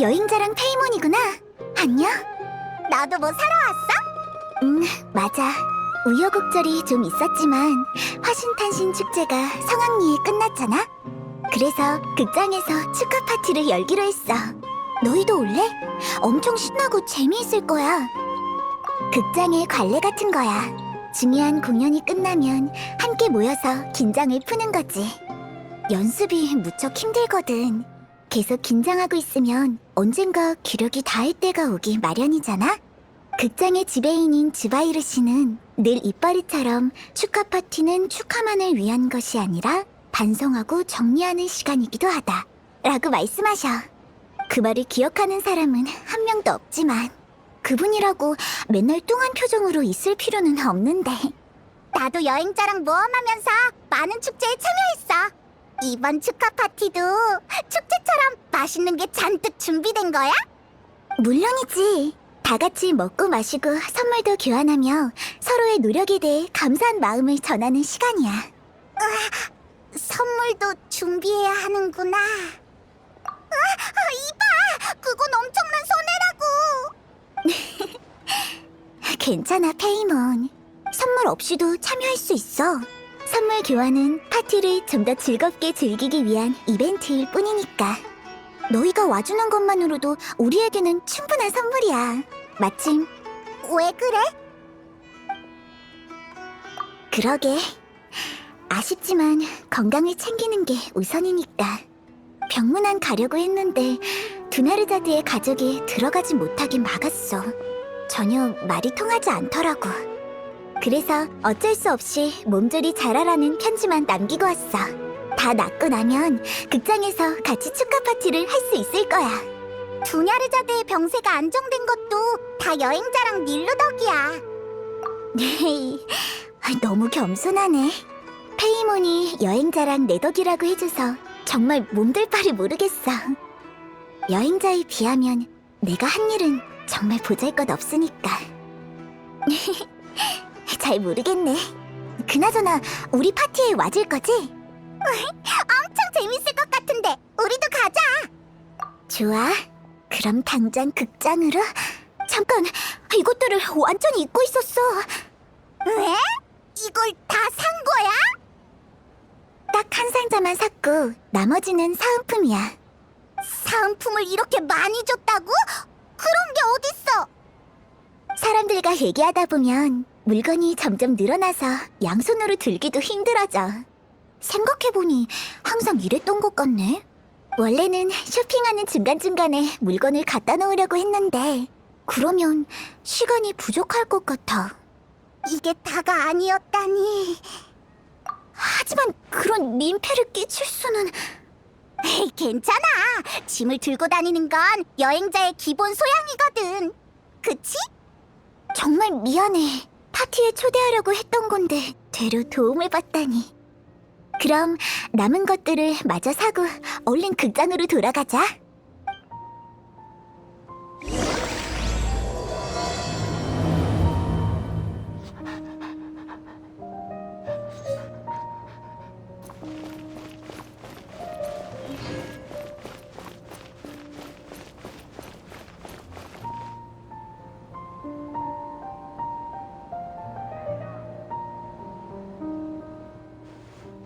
여행자랑 페이몬이구나. 안녕. 나도 뭐 사러 왔어? 응, 맞아. 우여곡절이 좀 있었지만 화신탄신 축제가 성황리에 끝났잖아. 그래서 극장에서 축하 파티를 열기로 했어. 너희도 올래? 엄청 신나고 재미있을 거야. 극장의 관례 같은 거야. 중요한 공연이 끝나면 함께 모여서 긴장을 푸는 거지. 연습이 무척 힘들거든. 계속 긴장하고 있으면 언젠가 기력이 닿을 때가 오기 마련이잖아? 극장의 지배인인 즈바이르 씨는 늘 입버릇처럼 축하 파티는 축하만을 위한 것이 아니라 반성하고 정리하는 시간이기도 하다. 라고 말씀하셔. 그 말을 기억하는 사람은 한 명도 없지만 그분이라고 맨날 뚱한 표정으로 있을 필요는 없는데. 나도 여행자랑 모험하면서 많은 축제에 참여했어. 이번 축하 파티도 축제처럼 맛있는 게 잔뜩 준비된 거야? 물론이지. 다 같이 먹고 마시고 선물도 교환하며 서로의 노력에 대해 감사한 마음을 전하는 시간이야. 선물도 준비해야 하는구나. 이봐! 그건 엄청난 손해라고! 괜찮아, 페이몬. 선물 없이도 참여할 수 있어. 선물 교환은 파티를 좀 더 즐겁게 즐기기 위한 이벤트일 뿐이니까. 너희가 와주는 것만으로도 우리에게는 충분한 선물이야. 마침. 왜 그래? 그러게. 아쉽지만 건강을 챙기는 게 우선이니까. 병문안 가려고 했는데 두나르자드의 가족이 들어가지 못하게 막았어. 전혀 말이 통하지 않더라고. 그래서 어쩔 수 없이 몸조리 잘하라는 편지만 남기고 왔어. 다 낫고 나면 극장에서 같이 축하 파티를 할 수 있을 거야. 두냐르자드의 병세가 안정된 것도 다 여행자랑 닐루 덕이야. 너무 겸손하네. 페이몬이 여행자랑 내 덕이라고 해줘서 정말 몸둘 바를 모르겠어. 여행자에 비하면 내가 한 일은 정말 보잘것 없으니까. 잘 모르겠네. 그나저나 우리 파티에 와줄 거지? 엄청 재밌을 것 같은데 우리도 가자. 좋아. 그럼 당장 극장으로. 잠깐, 이것들을 완전히 잊고 있었어. 왜? 이걸 다 산 거야? 딱 한 상자만 샀고 나머지는 사은품이야. 사은품을 이렇게 많이 줬다고? 그런 게 어딨어? 사람들과 얘기하다 보면 물건이 점점 늘어나서 양손으로 들기도 힘들어져. 생각해보니 항상 이랬던 것 같네. 원래는 쇼핑하는 중간중간에 물건을 갖다 놓으려고 했는데 그러면 시간이 부족할 것 같아. 이게 다가 아니었다니. 하지만 그런 민폐를 끼칠 수는... 괜찮아. 짐을 들고 다니는 건 여행자의 기본 소양이거든. 그치? 정말 미안해. 파티에 초대하려고 했던 건데 되려 도움을 받다니. 그럼 남은 것들을 마저 사고 얼른 극장으로 돌아가자.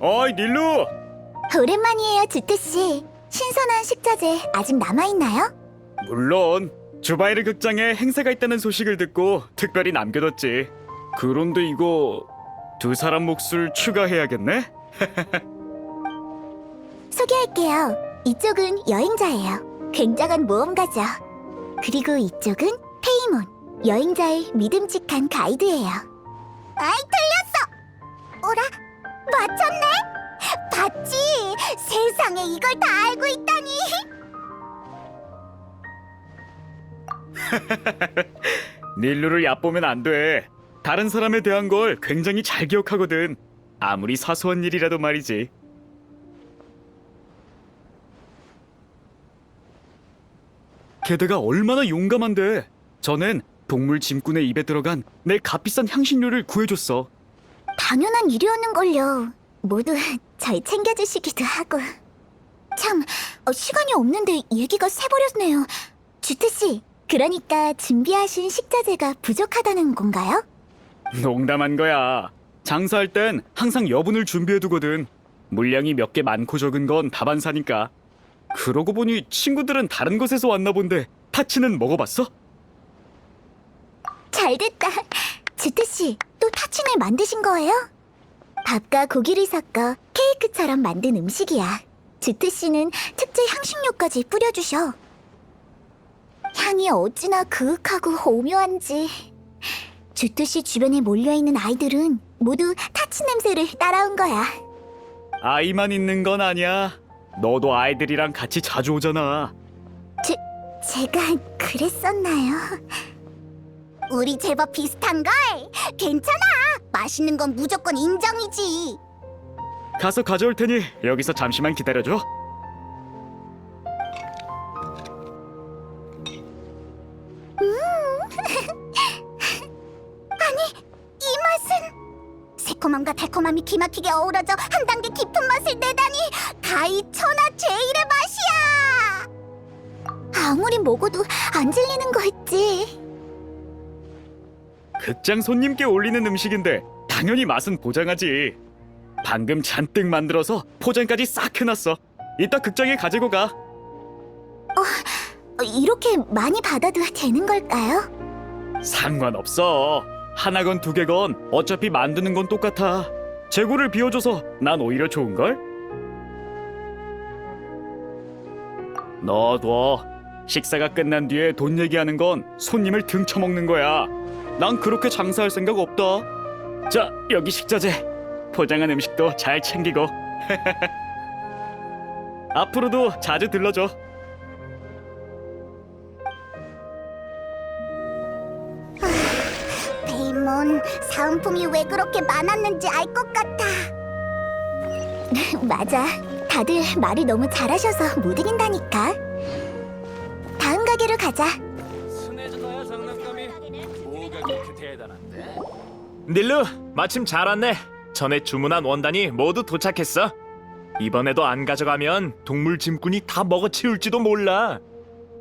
어이 닐루 오랜만이에요, 주트 씨. 신선한 식자재 아직 남아 있나요? 물론 주바이르 극장에 행사가 있다는 소식을 듣고 특별히 남겨뒀지 그런데 이거 두 사람 몫을 추가해야겠네 소개할게요. 이쪽은 여행자예요. 굉장한 모험가죠. 그리고 이쪽은 페이몬, 여행자의 믿음직한 가이드예요. 아이, 틀렸어! 어라? 맞췄네? 봤지? 세상에 이걸 다 알고 있다니! 닐루를 얕보면 안 돼 다른 사람에 대한 걸 굉장히 잘 기억하거든 아무리 사소한 일이라도 말이지 게다가 얼마나 용감한데 전엔 동물 짐꾼의 입에 들어간 내 값비싼 향신료를 구해줬어 당연한 일이었는걸요. 모두 절 챙겨주시기도 하고. 참, 어, 시간이 없는데 얘기가 새버렸네요. 주트 씨, 그러니까 준비하신 식자재가 부족하다는 건가요? 농담한 거야. 장사할 땐 항상 여분을 준비해두거든. 물량이 몇 개 많고 적은 건 다반사니까. 그러고 보니 친구들은 다른 곳에서 왔나 본데 타치는 먹어봤어? 잘 됐다. 주트 씨, 또 타친을 만드신 거예요? 밥과 고기를 섞어 케이크처럼 만든 음식이야. 주트 씨는 특제 향신료까지 뿌려주셔. 향이 어찌나 그윽하고 오묘한지. 주트 씨 주변에 몰려있는 아이들은 모두 타치 냄새를 따라온 거야. 아이만 있는 건 아니야. 너도 아이들이랑 같이 자주 오잖아. 제가 그랬었나요? 우리 제법 비슷한걸? 괜찮아. 맛있는 건 무조건 인정이지. 가서 가져올 테니 여기서 잠시만 기다려줘. 이 맛은 새콤함과 달콤함이 기막히게 어우러져 한 단계 깊은 맛을 내다니 가히 천하 제일의 맛이야. 아무리 먹어도 안 질리는 거 있지. 극장 손님께 올리는 음식인데 당연히 맛은 보장하지. 방금 잔뜩 만들어서 포장까지 싹 해놨어. 이따 극장에 가지고 가. 어, 이렇게 많이 받아도 되는 걸까요? 상관없어. 하나건 두 개건 어차피 만드는 건 똑같아. 재고를 비워줘서 난 오히려 좋은걸? 너둬. 식사가 끝난 뒤에 돈 얘기하는 건 손님을 등쳐먹는 거야. 난 그렇게 장사할 생각 없다. 자, 여기 식자재. 포장한 음식도 잘 챙기고. 앞으로도 자주 들러줘. 페이몬 사은품이 왜 그렇게 많았는지 알 것 같아. 맞아. 다들 말을 너무 잘하셔서 못 이긴다니까. 다음 가게로 가자. 닐루 마침 잘 왔네. 전에 주문한 원단이 모두 도착했어. 이번에도 안 가져가면 동물 짐꾼이 다 먹어치울지도 몰라.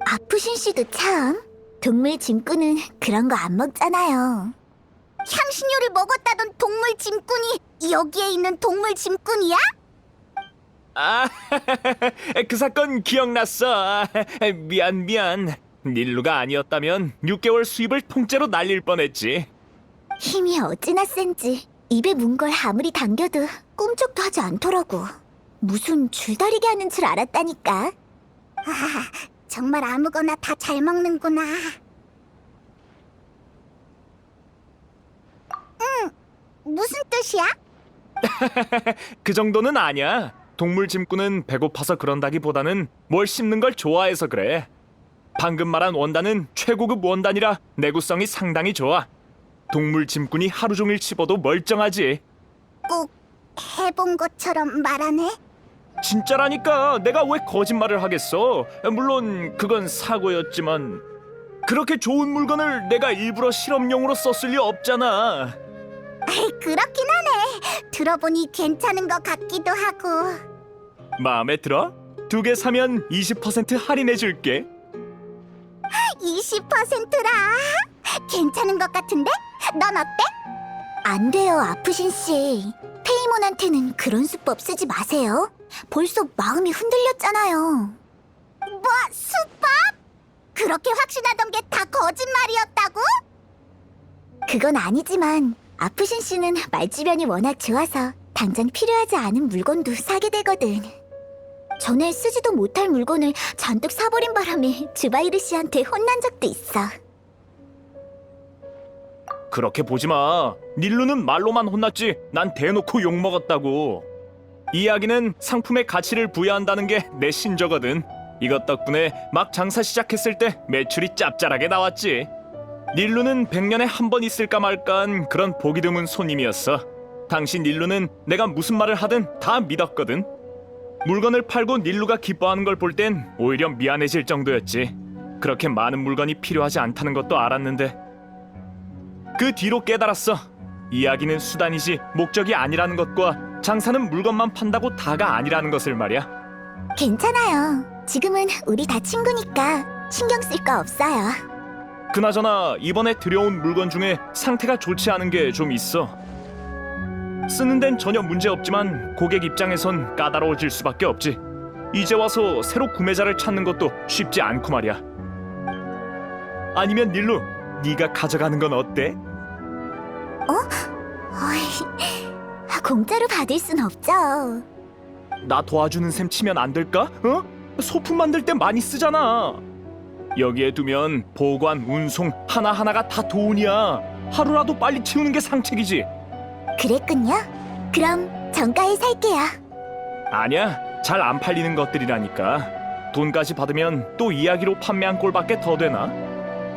아프신 씨도 참. 동물 짐꾼은 그런 거 안 먹잖아요. 향신료를 먹었다던 동물 짐꾼이 여기에 있는 동물 짐꾼이야? 아, 그 사건 기억났어. 아, 미안 미안. 닐루가 아니었다면 6개월 수입을 통째로 날릴 뻔했지. 힘이 어찌나 센지 입에 문 걸 아무리 당겨도 꿈쩍도 하지 않더라고. 무슨 줄다리기 하는 줄 알았다니까. 아, 정말 아무거나 다 잘 먹는구나. 응, 무슨 뜻이야? 그 정도는 아니야. 동물 짐꾼은 배고파서 그런다기보다는 뭘 씹는 걸 좋아해서 그래. 방금 말한 원단은 최고급 원단이라 내구성이 상당히 좋아. 동물 짐꾼이 하루 종일 씹어도 멀쩡하지. 꼭 해본 것처럼 말하네. 진짜라니까 내가 왜 거짓말을 하겠어? 물론 그건 사고였지만 그렇게 좋은 물건을 내가 일부러 실험용으로 썼을 리 없잖아. 그렇긴 하네. 들어보니 괜찮은 것 같기도 하고. 마음에 들어? 두 개 사면 20% 할인해 줄게. 20%라. 괜찮은 것 같은데? 넌 어때? 안 돼요, 아프신 씨. 페이몬한테는 그런 수법 쓰지 마세요. 벌써 마음이 흔들렸잖아요. 뭐, 수법? 그렇게 확신하던 게 다 거짓말이었다고? 그건 아니지만 아프신 씨는 말주변이 워낙 좋아서 당장 필요하지 않은 물건도 사게 되거든. 전에 쓰지도 못할 물건을 잔뜩 사버린 바람에 주바이르 씨한테 혼난 적도 있어. 그렇게 보지 마. 닐루는 말로만 혼났지. 난 대놓고 욕 먹었다고. 이야기는 상품의 가치를 부여한다는 게 내 신조거든. 이것 덕분에 막 장사 시작했을 때 매출이 짭짤하게 나왔지. 닐루는 100년에 한 번 있을까 말까한 그런 보기 드문 손님이었어. 당시 닐루는 내가 무슨 말을 하든 다 믿었거든. 물건을 팔고 닐루가 기뻐하는 걸 볼 땐 오히려 미안해질 정도였지. 그렇게 많은 물건이 필요하지 않다는 것도 알았는데 그 뒤로 깨달았어. 이야기는 수단이지 목적이 아니라는 것과 장사는 물건만 판다고 다가 아니라는 것을 말이야. 괜찮아요. 지금은 우리 다 친구니까 신경 쓸 거 없어요. 그나저나 이번에 들여온 물건 중에 상태가 좋지 않은 게 좀 있어. 쓰는 데는 전혀 문제 없지만 고객 입장에선 까다로워질 수밖에 없지. 이제 와서 새로 구매자를 찾는 것도 쉽지 않고 말이야. 아니면 닐루, 네가 가져가는 건 어때? 어이, 공짜로 받을 순 없죠. 나 도와주는 셈 치면 안 될까? 어? 소품 만들 때 많이 쓰잖아. 여기에 두면 보관, 운송 하나하나가 다 돈이야. 하루라도 빨리 치우는 게 상책이지. 그랬군요. 그럼 정가에 살게요. 아니야, 잘 안 팔리는 것들이라니까. 돈까지 받으면 또 이야기로 판매한 꼴밖에 더 되나?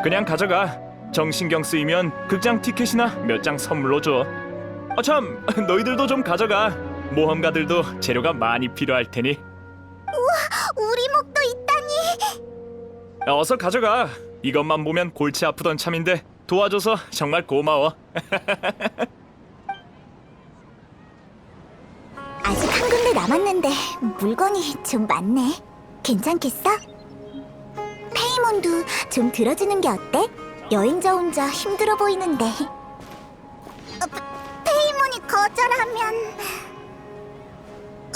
그냥 가져가. 정신경 쓰이면 극장 티켓이나 몇 장 선물로 줘. 아 참, 너희들도 좀 가져가. 모험가들도 재료가 많이 필요할 테니. 우리 목도 있다니. 어서 가져가. 이것만 보면 골치 아프던 참인데 도와줘서 정말 고마워. 아직 한 군데 남았는데 물건이 좀 많네. 괜찮겠어? 페이몬도 좀 들어주는 게 어때? 여행자 혼자 힘들어 보이는데. 어, 페이몬이 거절하면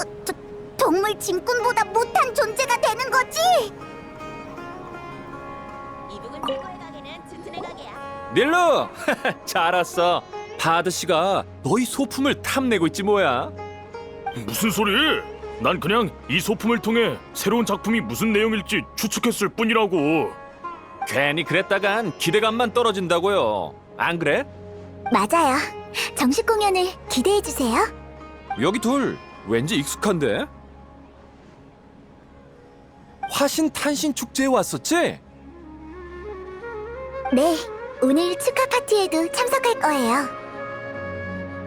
어, 동물 짐꾼보다 못한 존재가 되는 거지? 이 부분 최고의 가게는 튼튼의 가게야. 닐루! 잘 왔어. 바드 씨가 너희 소품을 탐내고 있지 뭐야. 무슨 소리? 난 그냥 이 소품을 통해 새로운 작품이 무슨 내용일지 추측했을 뿐이라고. 괜히 그랬다간 기대감만 떨어진다고요. 안 그래? 맞아요. 정식 공연을 기대해 주세요. 여기 둘 왠지 익숙한데? 화신 탄신 축제에 왔었지? 네, 오늘 축하 파티에도 참석할 거예요.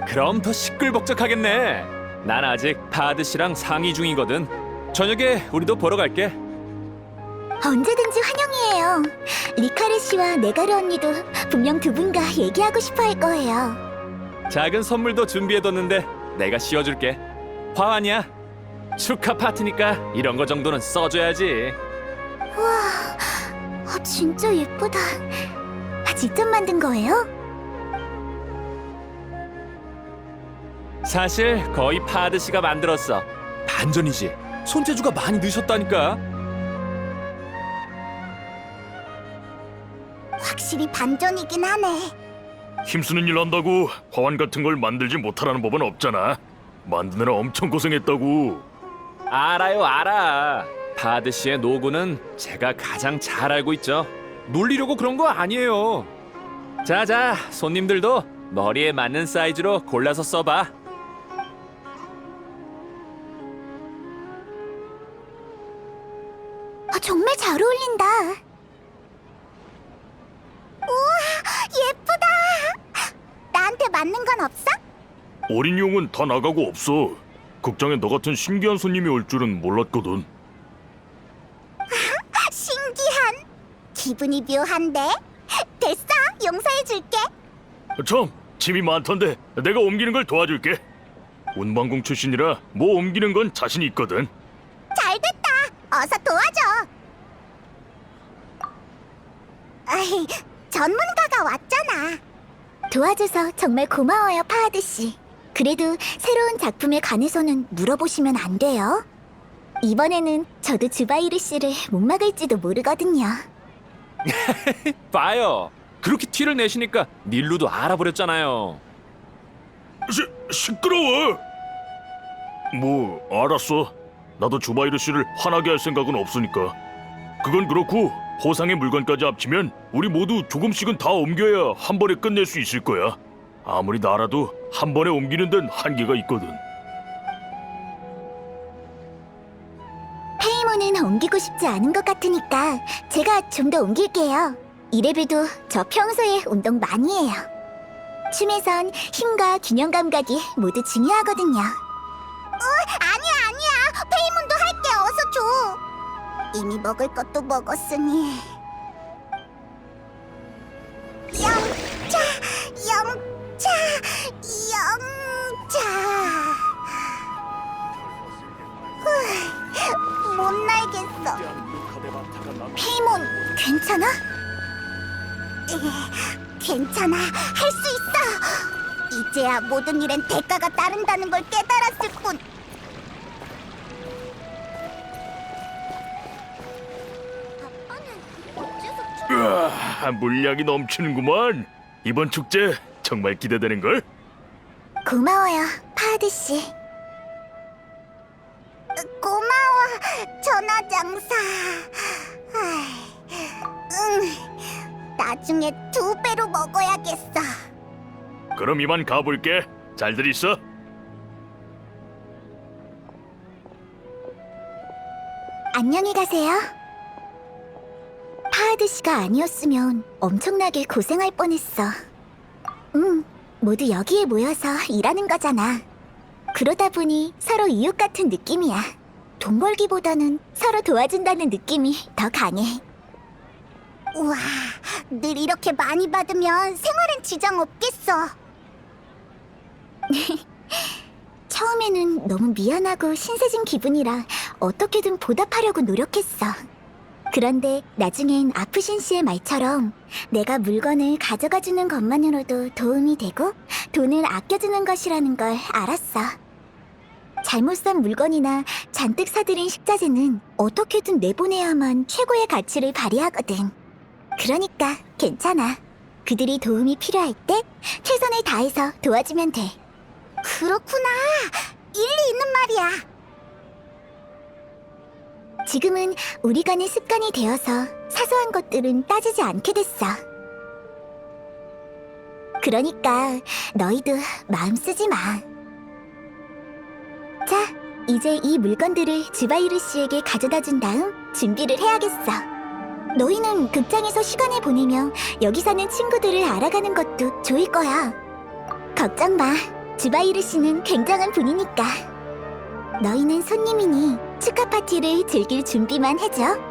그럼 더 시끌벅적하겠네. 난 아직 바드 씨랑 상의 중이거든. 저녁에 우리도 보러 갈게. 언제든지 환영 이에요. 리카르 씨와 네가르 언니도 분명 두 분과 얘기하고 싶어 할 거예요. 작은 선물도 준비해뒀는데 내가 씌워줄게. 화환이야. 축하 파티니까 이런 거 정도는 써줘야지. 우와, 아, 진짜 예쁘다. 아, 직접 만든 거예요? 사실 거의 파드 씨가 만들었어. 반전이지. 손재주가 많이 늦었다니까. 확실히 반전이긴 하네. 힘쓰는 일 한다고 화환 같은 걸 만들지 못하라는 법은 없잖아. 만드느라 엄청 고생했다고. 알아요, 알아. 파드 씨의 노고는 제가 가장 잘 알고 있죠. 놀리려고 그런 거 아니에요. 자자, 손님들도 머리에 맞는 사이즈로 골라서 써봐. 어린 용은 다 나가고 없어. 극장에 너 같은 신기한 손님이 올 줄은 몰랐거든. 신기한. 기분이 묘한데. 됐어, 용서해 줄게. 참, 짐이 많던데 내가 옮기는 걸 도와줄게. 운반공 출신이라 뭐 옮기는 건 자신 있거든. 잘 됐다. 어서 도와줘. 아이, 전문가가 왔잖아. 도와줘서 정말 고마워요, 파하드 씨. 그래도 새로운 작품에 관해서는 물어보시면 안 돼요. 이번에는 저도 주바이르 씨를 못 막을지도 모르거든요. 봐요. 그렇게 티를 내시니까 닐루도 알아버렸잖아요. 시, 시끄러워. 뭐 알았어. 나도 주바이르 씨를 화나게 할 생각은 없으니까. 그건 그렇고 호상의 물건까지 합치면 우리 모두 조금씩은 다 옮겨야 한 번에 끝낼 수 있을 거야. 아무리 나라도 한 번에 옮기는 데는 한계가 있거든. 페이몬은 옮기고 싶지 않은 것 같으니까 제가 좀 더 옮길게요. 이래봬도 저 평소에 운동 많이 해요. 춤에선 힘과 균형 감각이 모두 중요하거든요. 어, 아니야 아니야. 페이몬도 할게 어서 줘. 이미 먹을 것도 먹었으니. 영 못 날겠어. 페이몬, 괜찮아? 에, 괜찮아, 할 수 있어. 이제야 모든 일엔 대가가 따른다는 걸 깨달았을 뿐. 아빠는 어째서 으아, 물량이 넘치는구만. 이번 축제 정말 기대되는 걸. 고마워요, 파드 씨. 고마워, 전화장사. 아이, 응, 나중에 두 배로 먹어야겠어. 그럼 이만 가볼게. 잘들 있어. 안녕히 가세요. 파드 씨가 아니었으면 엄청나게 고생할 뻔했어. 응, 모두 여기에 모여서 일하는 거잖아. 그러다 보니 서로 이웃 같은 느낌이야. 돈 벌기보다는 서로 도와준다는 느낌이 더 강해. 우와, 늘 이렇게 많이 받으면 생활엔 지장 없겠어. 처음에는 너무 미안하고 신세진 기분이라 어떻게든 보답하려고 노력했어. 그런데 나중엔 아프신 씨의 말처럼 내가 물건을 가져가 주는 것만으로도 도움이 되고 돈을 아껴주는 것이라는 걸 알았어. 잘못 산 물건이나 잔뜩 사들인 식자재는 어떻게든 내보내야만 최고의 가치를 발휘하거든. 그러니까 괜찮아. 그들이 도움이 필요할 때 최선을 다해서 도와주면 돼. 그렇구나. 일리 있는 말이야. 지금은 우리 간의 습관이 되어서 사소한 것들은 따지지 않게 됐어. 그러니까 너희도 마음 쓰지 마. 자, 이제 이 물건들을 주바이르 씨에게 가져다 준 다음 준비를 해야겠어. 너희는 극장에서 시간을 보내며 여기 사는 친구들을 알아가는 것도 좋을 거야. 걱정 마. 주바이르 씨는 굉장한 분이니까. 너희는 손님이니 축하 파티를 즐길 준비만 해줘.